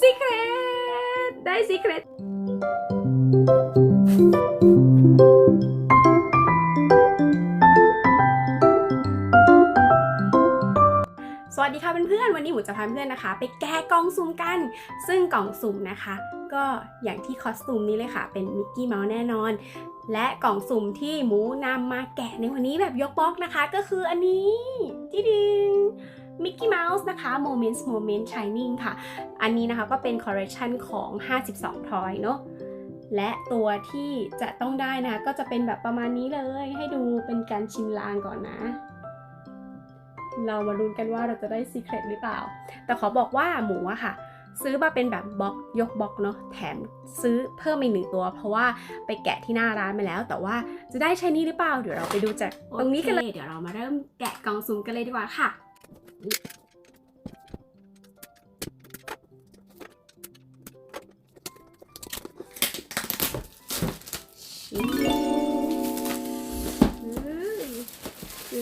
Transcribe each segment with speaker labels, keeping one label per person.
Speaker 1: ซีเครตได้ซีเครตสวัสดีค่ะเพื่อนๆ วันนี้หมูจะพาเพื่อนนะคะ ไปแกะกล่องสุ่มกัน ซึ่งกล่องสุ่มนะคะ ก็อย่างที่คอสตูมนี้เลยค่ะ เป็นมิกกี้เมาส์แน่นอน และกล่องสุ่มที่หมูนำมาแกะในวันนี้แบบยกบล็อกนะคะ ก็คืออันนี้ที่ดิง มิกกี้เมาส์นะคะ Moments Moment Shining ค่ะ อันนี้นะคะก็เป็นคอลเล t ชันของ 52 ทอยเนาะและตัวที่จะต้องได้นะะก็จะเป็นแบบประมาณนี้เลย ให้ดูเป็นการชิมลางก่อนนะ เรามาลุ้นกันว่าเราจะได้ซีเครตหรือเปล่า แต่ขอบอกว่าหมูอะค่ะ ซื้อมาเป็นแบบบล็อกยกบล็อกเนาะแถมซื้อเพิ่มอีกหนึ่งตัว เพราะว่าไปแกะที่หน้าร้านมาแล้ว แต่ว่าจะได้ใช้นี้หรือเปล่า เดี๋ยวเราไปดูจากตรงนี้กันเลยเดี๋ยวเรามาเริ่มแกะกล่องซุ่มกันเลยดีกว่าค่ะ ตื่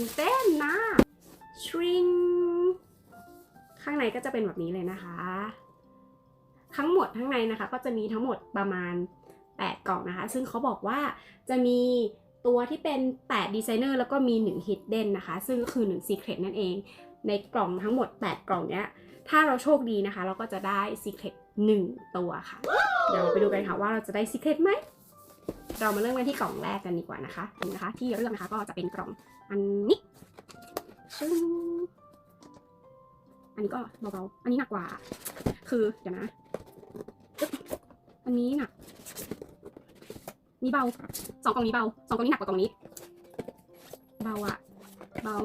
Speaker 1: นเต้นนะชริงข้างในก็จะเป็นแบบนี้เลยนะคะ ทั้งหมดทั้งในนะคะ ก็จะมีทั้งหมดประมาณ 8 กล่องนะคะ ซึ่งเขาบอกว่าจะมีตัวที่เป็น 8 ดีไซเนอร์แล้วก็มี 1 Hidden นะคะ ซึ่งก็คือ 1 Secret นั่นเอง ในกล่องทั้งหมด 8 กล่องเนี้ย ถ้าเราโชคดีนะคะ เราก็จะได้ Secret 1ตัวค่ะ เดี๋ยวเราไปดูกันค่ะว่าเราจะได้ Secret ไหม เรามาเริ่มกันที่กล่องแรกกันดีกว่านะคะนี่นะคะ ที่เลือกนะคะก็จะเป็นกล่องอันนี้ชึ้งอันนี้ก็เบาๆ อันนี้หนักกว่า คือเดี๋ยวนะ อันนี้หนัก นี่เบา สองกล่องนี้เบา สองกล่องนี้หนักกว่ากล่องนี้ เบาอะเบา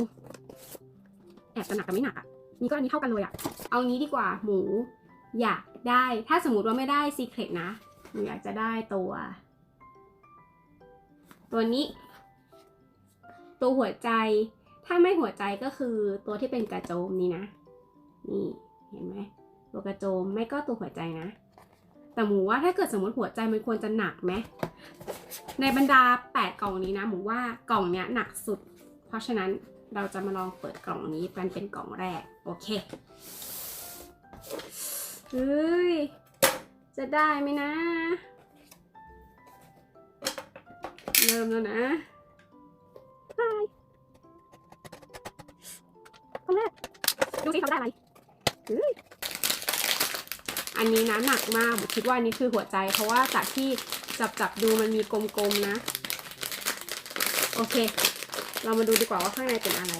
Speaker 1: แอบจะหนักแต่ไม่หนักอะนี่ก็อันนี้เท่ากันเลยอะ เอางี้ดีกว่าหมูอยากได้ถ้าสมมติว่าไม่ได้ซีเครตนะหนูอยากจะได้ตัว ตัวนี้ ตัวหัวใจ ถ้าไม่หัวใจก็คือตัวที่เป็นกระโจมนี่นะ นี่เห็นไหมตัวกระโจมไม่ก็ตัวหัวใจนะ แต่หมูว่าถ้าเกิดสมมติหัวใจมันควรจะหนักไหมในบรรดา 8 กล่องนี้นะ หมูว่ากล่องเนี้ยหนักสุด เพราะฉะนั้น เราจะมาลองเปิดกล่องนี้กันเป็นกล่องแรก โอเคเฮ้ยจะได้ไหมนะ เริ่มแล้วนะบายคนแรกดูสิเขาได้อะไรเฮ้ยอันนี้นะหนักมากผมคิดว่าอันนี้คือหัวใจ เพราะว่าจากที่จับจับดูมันมีกลมๆนะ โอเค เรามาดูดีกว่าว่าข้างในเป็นอะไร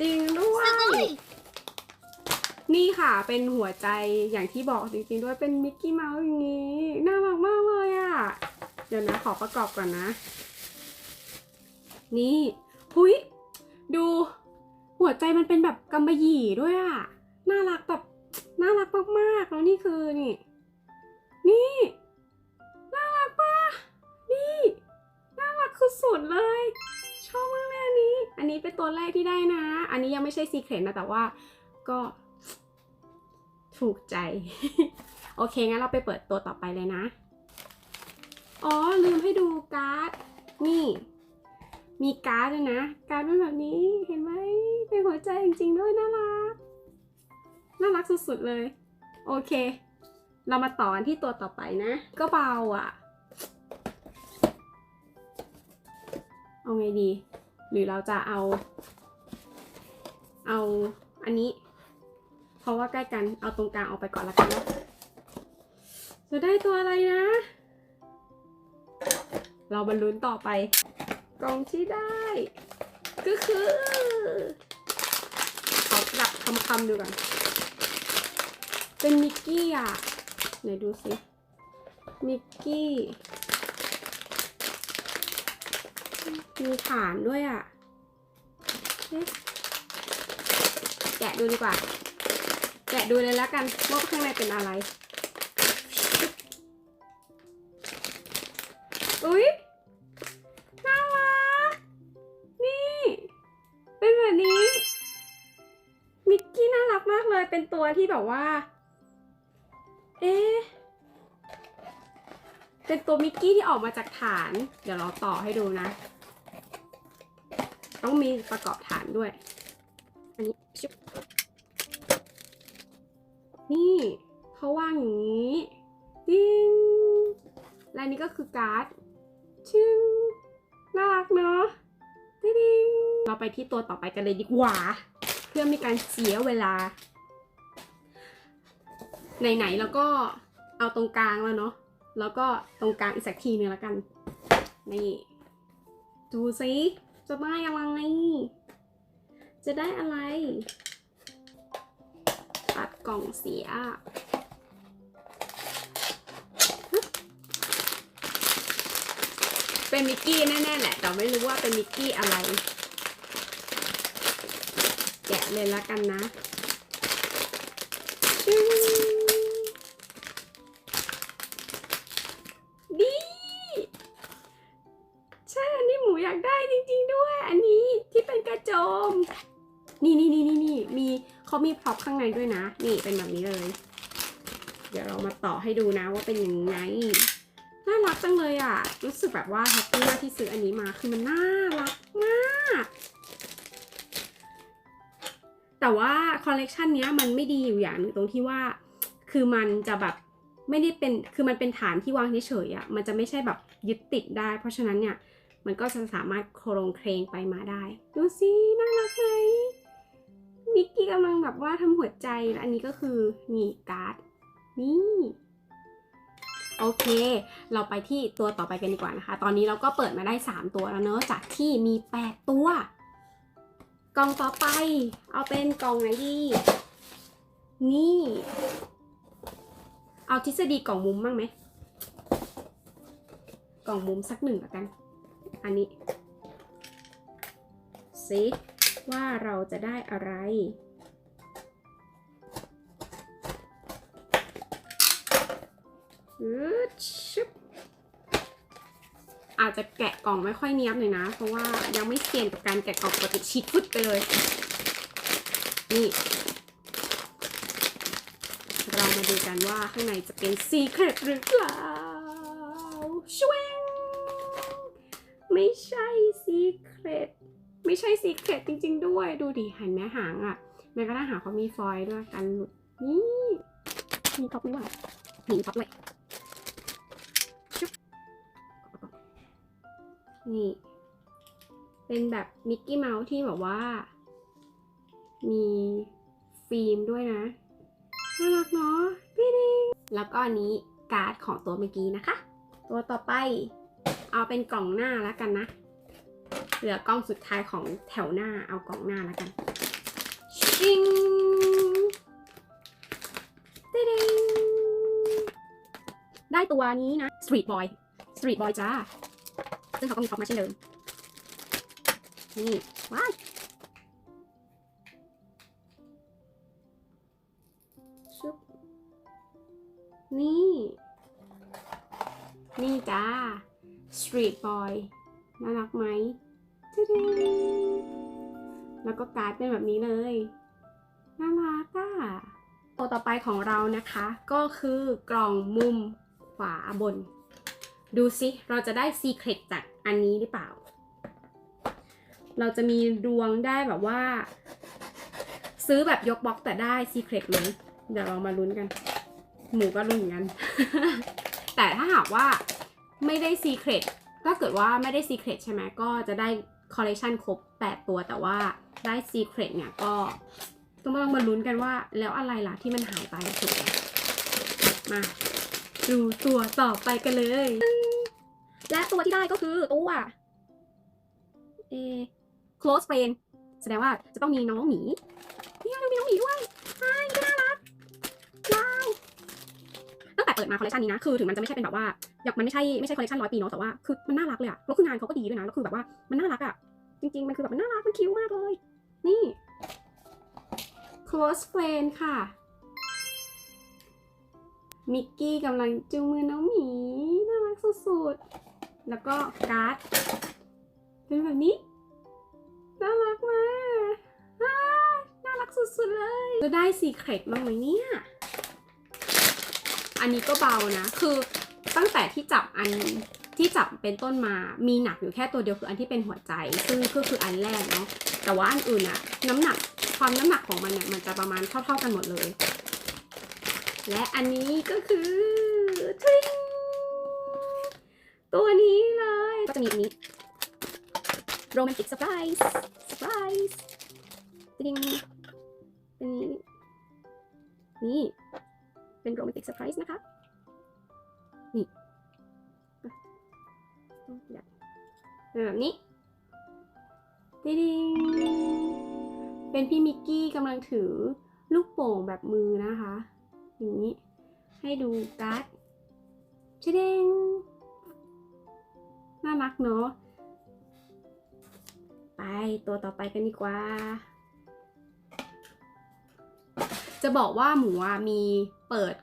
Speaker 1: จริงด้วย นี่ค่ะเป็นหัวใจอย่างที่บอกจริงๆ ด้วยเป็นมิกกี้เมาส์อย่างนี้ น่ารักมากเลยอะ่ะ เดี๋ยวนะขอประกอบก่อนนะ นี่หุยดูหัวใจมันเป็นแบบกำมะหยี่ด้วยอะ่ะ น่ารักแบบน่ารักมากๆ แล้วนี่คือนี่ นี่ น่ารักปะนี่ น่ารักสุดๆเลย ชอบมากเลยอันนี้ อันนี้เป็นตัวแรกที่ได้นะ อันนี้ยังไม่ใช่ซีเครตนะ แต่ว่าก็ถูกใจ โอเค งั้นเราไปเปิดตัวต่อไปเลยนะ อ๋อ ลืมให้ดูการ์ด นี่ มีการ์ดด้วยนะ การ์ดเป็นแบบนี้ เห็นไหม เป็นหัวใจจริงๆด้วย น่ารัก น่ารักสุดๆเลย โอเค เรามาต่อกันที่ตัวต่อไปนะ ก็เบาอะ่ะเอาไงดี หรือเราจะเอา เอาอันนี้ เพราะว่าใกล้กันเอาตรงกลางออกไปก่อนละกันนะจะได้ตัวอะไรนะ เราบรรลุนต่อไป กล่องที่ได้ ก็คือขอกลับคำคำๆดูก่อนเป็นมิกกี้อะ ไหนดูสิ มิกกี้ มีฐานด้วยอะเอ๊ะแกะดูดีกว่า แกะดูเลยแล้วกันว่าข้างในเป็นอะไร อุ๊ยน่ารัก นี่ เป็นแบบนี้ มิกกี้น่ารักมากเลย เป็นตัวที่แบบว่า เอ๊ะ เป็นตัวมิกกี้ที่ออกมาจากฐาน เดี๋ยวเราต่อให้ดูนะ ต้องมีประกอบฐานด้วย อันนี้ชุบนี่เขาว่างอย่างนี้ดิ้งและนนี้ก็คือการ์ดชึ้งน่ารักเนาะติ๊ดิงเราไปที่ตัวต่อไปกันเลยดีกว่า เพื่อม่การเสียเวลา ไหนๆแล้วก็เอาตรงกลางแล้วเนาะแล้วก็ตรงกลางอีกสักทีหนึงแล้วกัน นี่ ดูสิจะได้อะไร จะได้อะไร ตัดกล่องเสียเป็นมิกกี้แน่ๆแหละ แต่ไม่รู้ว่าเป็นมิกกี้อะไร แกะเลยละกันนะ ระโจม นี่นี่นี่นี่นี่มีเขามีพร็อพข้างในด้วยนะ นี่เป็นแบบนี้เลย เดี๋ยวเรามาต่อให้ดูนะว่าเป็นยังไง น่ารักจังเลยอะ รู้สึกแบบว่าแฮปปี้มากที่ซื้ออันนี้มา คือมันน่ารักมาก แต่ว่าคอลเลกชันเนี้ยมันไม่ดีอยู่อย่างหนึงตรงที่ว่า คือมันจะแบบไม่ได้เป็น คือมันเป็นฐานที่วางเฉยๆอะ มันจะไม่ใช่แบบยึดติดได้ เพราะฉะนั้นเนี่ย มันก็จะสามารถโครงเครงไปมาได้ ดูสิน่ารักไหมมิกกี้กำลังแบบว่าทำหัวใจและอันนี้ก็คือนี่การ์ดนี่โอเค เราไปที่ตัวต่อไปกันดีกว่านะคะ ตอนนี้เราก็เปิดมาได้ 3 ตัวแล้วเนอะจากที่มี 8 ตัว กล่องต่อไป เอาเป็นกล่องไหนดี นี่ เอาทฤษฎีกล่องมุมบ้างไหม กล่องมุมสักหนึ่งแล้วกัน อันนี้ซิว่าเราจะได้อะไรอืดชึบอาจจะแกะกล่องไม่ค่อยเนียบหน่อยนะ เพราะว่ายังไม่เซียนกับการแกะกล่องปกติชิดฟุดไปเลย นี่ เรามาดูกันว่าข้างในจะเป็นซีเครตหรือเปล่าช่วง ไม่ใช่ซีเครตไม่ใช่ซีเครตจริง ๆ ด้วยดูดิเห็นไหมหางอะ่ะแม้กระทั่งหางเขามีฟอยล์ด้วยกันหลุดนี่มีท็อปด้วยมีท็อปด้วยนี่ เป็นแบบมิกกี้เมาส์ที่แบบว่า มีฟิล์มด้วยนะ น่ารักเนาะพี่ดิงแล้วก็อันนี้การ์ดของตัวเมื่อกี้นะคะ ตัวต่อไป เอาเป็นกล่องหน้าแล้วกันนะ เหลือกล้องสุดท้ายของแถวหน้าเอากล่องหน้าแล้วกันชิงติ๊ดิงได้ตัวนี้นะ Street Boy Street Boy จ้า ซึ่งเขาก็มีท็อปมาเช่นเดิม นี่ ว้ายชุบนี่ นี่จ้า Street Boy น่ารักไหมจดแล้วก็การ์ดเป็นแบบนี้เลย น่ารักอะตัวต่อไปของเรานะคะ ก็คือกล่องมุมขวาบน ดูสิเราจะได้ซีเครตจากอันนี้หรือเปล่า เราจะมีดวงได้แบบว่า ซื้อแบบยกบล็อกแต่ได้ซีเครตไหมเดี๋ยวเรามาลุ้นกัน หมูก็ลุ้นเหมือนกัน แต่ถ้าหากว่าไม่ได้ซีเครต ถ้าเกิดว่าไม่ได้ซีเครตใช่ไหมก็จะได้คอลเลคชันครบ 8 ตัวแต่ว่าได้ซีเครตเนี่ยก็ต้องมาลองมาลุ้นกันว่า แล้วอะไรล่ะที่มันหายไปถูกไหมาดูตัวต่อไปกันเลย และตัวที่ได้ก็คือตัวเอ close friend แสดงว่าจะต้องมีน้องหมีเนี่ยมีน้องหมีด้วยใช่ก็น่ารักว้าวตั้งแต่เปิดมาคอลเลคชันนี้นะ คือถึงมันจะไม่ใช่เป็นแบบว่า อยากมันไม่ใช่ไม่ใช่คอลเลคชันร้อยปีเนาะแต่ว่าคือมันน่ารักเลยอะแล้วคืองานเขาก็ดีด้วยนะแล้วคือแบบว่ามันน่ารักอะจริง ๆ มันคือแบบมันน่ารักมันคิ้วมากเลย นี่ close friend ค่ะมิกกี้กำลังจูงมือน้องหมี น่ารักสุดๆ แล้วก็การ์ดเป็นแบบนี้ น่ารักมากน่ารักสุดๆเลย จะได้ซีเครตบ้างไหมเนี่ย อันนี้ก็เบานะ คือ ตั้งแต่ที่จับอันที่จับเป็นต้นมามีหนักอยู่แค่ตัวเดียวคืออันที่เป็นหัวใจ ซึ่งก็คืออันแรกเนาะแต่ว่าอันอื่นอะน้ำหนักความน้ำหนักของมันเนี่ยมันจะประมาณเท่าๆกันหมดเลย และอันนี้ก็คือทริงตัวนี้เลยก็จะมีอันนี้ romantic surprise surprise จริงเป็นนี้นี่เป็น romantic surprise นะคะ กเป็นแบบนี้ดิดิงเป็นพี่มิกกี้กำลังถือลูกโป่งแบบมือนะคะอย่างนี้ ให้ดูการ์ดชิเด้งน่ารักเนาะ ไปตัวต่อไปกันดีกว่า จะบอกว่าหมูมีเปิด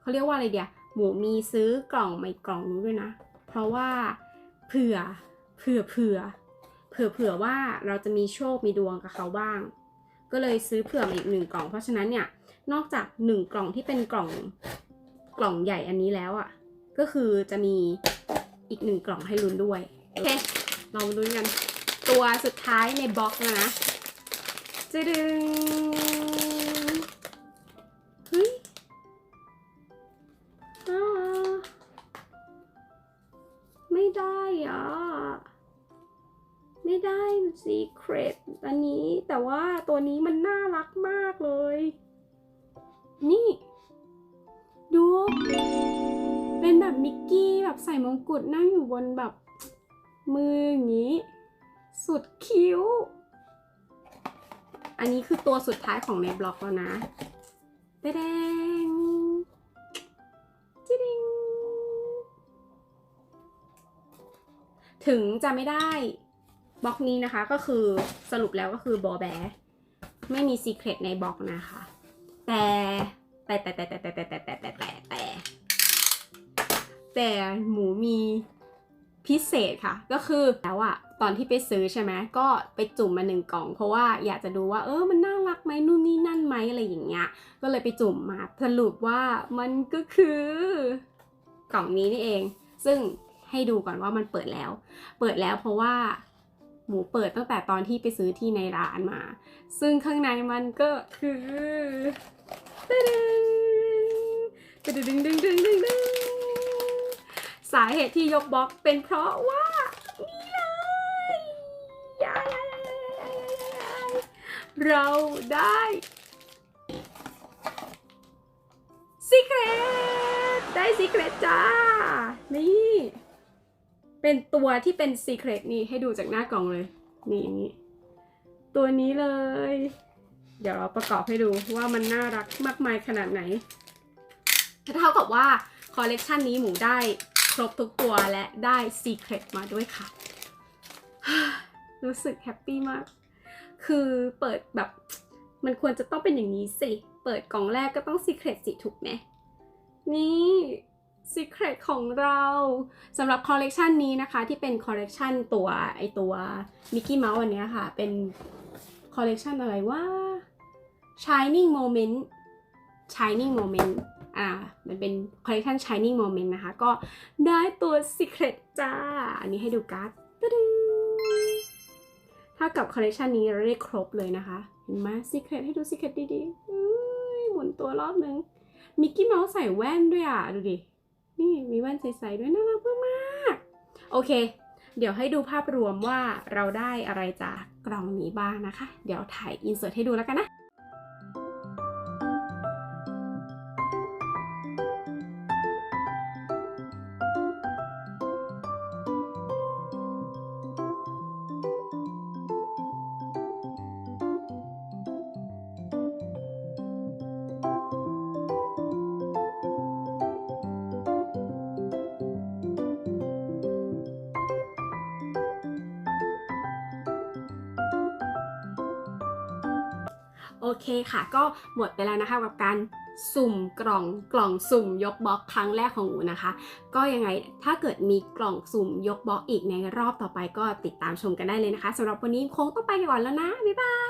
Speaker 1: เขาเรียกว่าอะไรเดียว หมูมีซื้อกล่องใหม่กล่องนึงด้วยนะ เพราะว่าเผื่อเผื่อเผื่อเผื่อเผื่อว่าเราจะมีโชคมีดวงกับเขาบ้าง ก็เลยซื้อเผื่ออีกหนึ่งกล่อง เพราะฉะนั้นเนี่ยนอกจากหนึ่งกล่องที่เป็นกล่องกล่องใหญ่อันนี้แล้วอะ่ะ ก็คือจะมีอีกหนึ่งกล่องให้ลุ้นด้วยโอเคเรามาลุ้นกันตัวสุดท้ายในบล็อกแล้วนะจะดึง ได้สีเครดอันนี้แต่ว่าตัวนี้มันน่ารักมากเลย นี่ ดู เป็นแบบมิกกี้แบบใส่มงกุฎนั่งอยู่บนแบบมืออย่างนี้ สุดคิ้ว อันนี้คือตัวสุดท้ายของในบล็อกแล้วนะแดงจิดิงถึงจะไม่ได้ บล็อกนี้นะคะก็คือสรุปแล้วก็คือบอแบไม่มีซีเครตในบล็อกนะคะ แต่แต่แต่แต่แต่แต่แต่แต่แต่แต่แต่แต่แต่หมูมีพิเศษค่ะ ก็คือแล้วอะตอนที่ไปซื้อใช่ไหมก็ไปจุ่มมาหนึ่งกล่อง เพราะว่าอยากจะดูว่าเออมันน่ารักไหมนู่นนี่นั่นไหมอะไรอย่างเงี้ยก็เลยไปจุ่มมาสรุปว่ามันก็คือกล่องนี้นี่เอง ซึ่งให้ดูก่อนว่ามันเปิดแล้ว เปิดแล้วเพราะว่า หมูเปิดตั้งแต่ตอนที่ไปซื้อที่ในร้านมา ซึ่งข้างในมันก็คือตึ้งตึ้งตึ้งตึ้งตึ้งตึ้งสาเหตุที่ยกบล็อกเป็นเพราะว่า นี่เลยเราได้ซีเครตได้ซีเครตจ้า นี่ เป็นตัวที่เป็นซีเครตนี่ให้ดูจากหน้ากล่องเลย นี่อย่างนี้ ตัวนี้เลย เดี๋ยวเราประกอบให้ดูว่ามันน่ารักมากมายขนาดไหนเท่ากับว่าคอลเลกชันนี้หมูได้ครบทุกตัวและได้ซีเครตมาด้วยค่ะ รู้สึกแฮปปี้มาก คือเปิดแบบมันควรจะต้องเป็นอย่างนี้สิ เปิดกล่องแรกก็ต้องซีเครตสิถูกไหมนี่ ซีเครตของเราสำหรับคอลเลกชันนี้นะคะ ที่เป็นคอลเลกชันตัวไอตัวมิกกี้เมาส์อันนี้ค่ะ เป็นคอลเลกชันอะไรว่า Shining Moment Shining Moment อ่า มันเป็นคอลเลกชัน Shining Moment นะคะ ก็ได้ตัว Secret จ้า อันนี้ให้ดูการ์ดตะดึงถ้ากับคอลเลกชันนี้เราได้ครบเลยนะคะ เห็นไหม Secret ให้ดู Secret ดีๆเอ้ยหมุนตัวรอบนึงมิกกี้เมาส์ใส่แว่นด้วยอะ ดูดิ นี่มีแว่นใสๆด้วยน่ารักมากๆโอเค เดี๋ยวให้ดูภาพรวมว่าเราได้อะไรจากกล่องนี้บ้างนะคะ เดี๋ยวถ่ายอินเสิร์ตให้ดูแล้วกันนะ เคค่ะ ก็หมดไปแล้วนะคะกับการสุ่มกล่องกล่องสุ่มยกบล็อกครั้งแรกของหนูนะคะ ก็ยังไงถ้าเกิดมีกล่องสุ่มยกบล็อกอีกในรอบต่อไปก็ติดตามชมกันได้เลยนะคะสำหรับวันนี้คงต้องไปก่อนแล้วนะ บ๊ายบาย